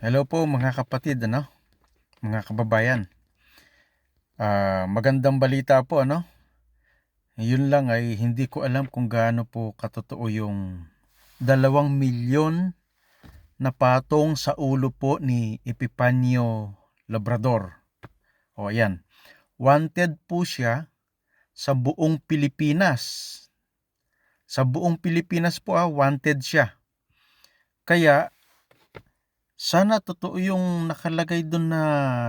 Hello po mga kapatid, ano? Mga kababayan. Ah, magandang balita po, ano? Yun lang ay hindi ko alam kung gaano po katotoo yung dalawang milyon na patong sa ulo po ni Epipanio Labrador. O ayan. Wanted po siya sa buong Pilipinas. Sa buong Pilipinas po ah, wanted siya. Kaya sana totoo yung nakalagay doon na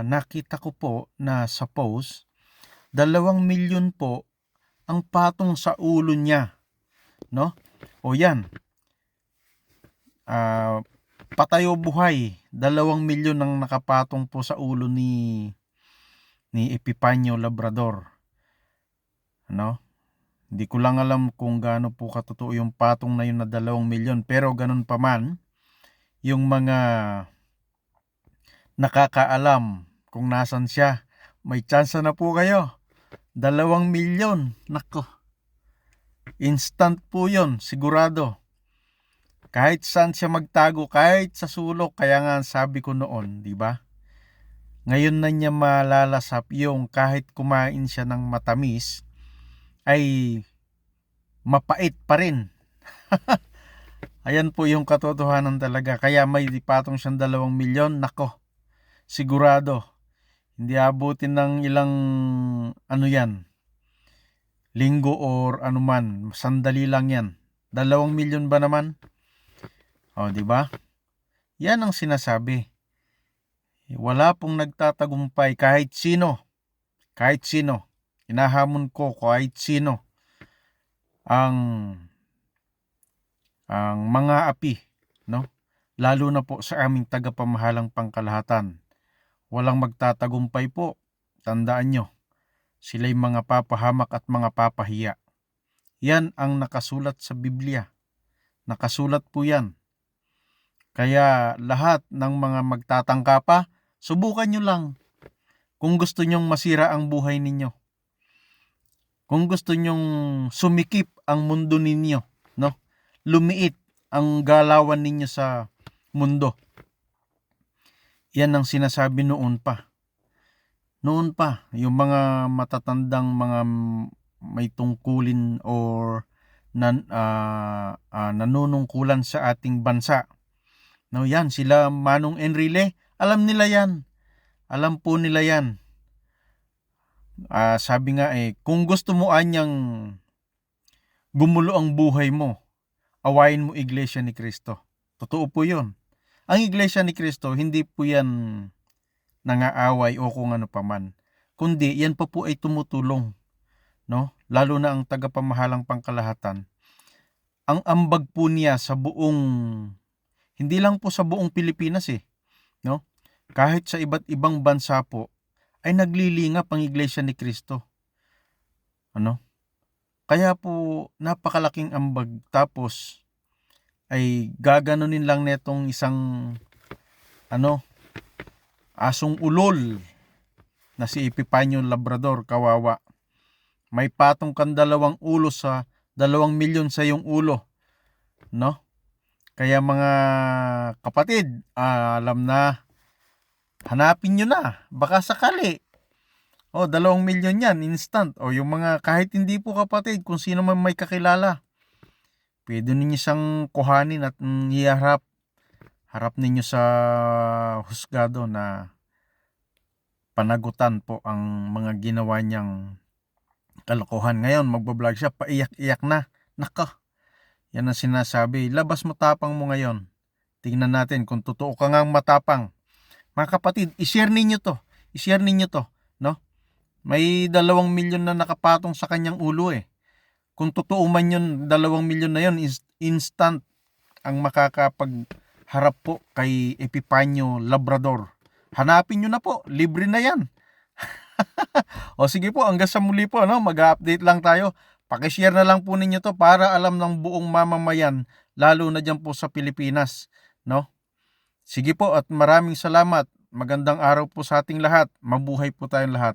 nakita ko po na sa post, dalawang milyon po ang patong sa ulo niya. No? O yan. Ah, patayo buhay, dalawang milyon ang nakapatong po sa ulo ni ni Epipanio Labrador. Ano? Hindi ko lang alam kung gaano po katotoo yung patong na yun na dalawang milyon. Pero ganun pa man, yung mga nakakaalam kung nasan siya, may chance na po kayo. Dalawang milyon. Nako. Instant po yon sigurado. Kahit saan siya magtago, kahit sa sulok, kaya nga sabi ko noon, di ba? Ngayon na niya malalasap yung kahit kumain siya ng matamis, ay mapait pa rin. Ayan po yung katotohanan talaga. Kaya may patong siyang dalawang milyon. Nako, sigurado. Hindi abutin ng ilang ano yan. Linggo or anuman. Sandali lang yan. Dalawang milyon ba naman? O, di ba? Yan ang sinasabi. Wala pong nagtatagumpay kahit sino. Kahit sino. Inahamon ko kahit sino ang ang mga api, no? Lalo na po sa aming tagapamahalang pangkalahatan. Walang magtatagumpay po. Tandaan nyo, sila'y mga papahamak at mga papahiya. Yan ang nakasulat sa Biblia. Nakasulat po yan. Kaya lahat ng mga magtatangka pa, subukan nyo lang. Kung gusto nyong masira ang buhay ninyo. Kung gusto nyong sumikip ang mundo ninyo, no? Lumiit ang galawan ninyo sa mundo. Yan ang sinasabi noon pa. Noon pa, yung mga matatandang mga may tungkulin or nan, ah, ah, nanunungkulan sa ating bansa. No, yan, sila Manong Enrile, alam nila yan. Alam po nila yan. Ah, sabi nga eh, kung gusto mo anyang gumulo ang buhay mo, awayin mo iglesia ni Kristo. Totoo po yun. Ang iglesia ni Kristo, hindi po yan nangaaway o kung ano paman. Kundi, yan pa po ay tumutulong. No? Lalo na ang tagapamahalang pangkalahatan. Ang ambag po niya sa buong, hindi lang po sa buong Pilipinas eh. No? Kahit sa iba't ibang bansa po, ay naglilingap ang iglesia ni Kristo. Ano? Kaya po napakalaking ambag tapos ay gaganunin lang netong isang ano asong ulol na si Epipanyo Labrador kawawa. May patong kan dalawang ulo sa dalawang milyon sa iyong ulo. No? Kaya mga kapatid, ah, alam na hanapin nyo na. Baka sakali. O, dalawang milyon yan, instant. O, yung mga, kahit hindi po kapatid, kung sino man may kakilala, pwede ninyo siyang kuhanin at mm, iharap. Harap ninyo sa husgado na panagutan po ang mga ginawa niyang kalokohan. Ngayon, magbablog siya, paiyak-iyak na. Naka, yan ang sinasabi. Labas mo tapang mo ngayon. Tingnan natin kung totoo ka ngang matapang. Mga kapatid, i-share ninyo to. I-share ninyo to? May dalawang milyon na nakapatong sa kanyang ulo eh. Kung totoo man yun, dalawang milyon na yun, instant ang makakapagharap po kay Epipanyo Labrador. Hanapin nyo na po, libre na yan. o sige po, hanggang sa muli po, no? mag-update lang tayo. Pakishare na lang po ninyo to para alam ng buong mamamayan, lalo na dyan po sa Pilipinas. No? Sige po at maraming salamat. Magandang araw po sa ating lahat. Mabuhay po tayong lahat.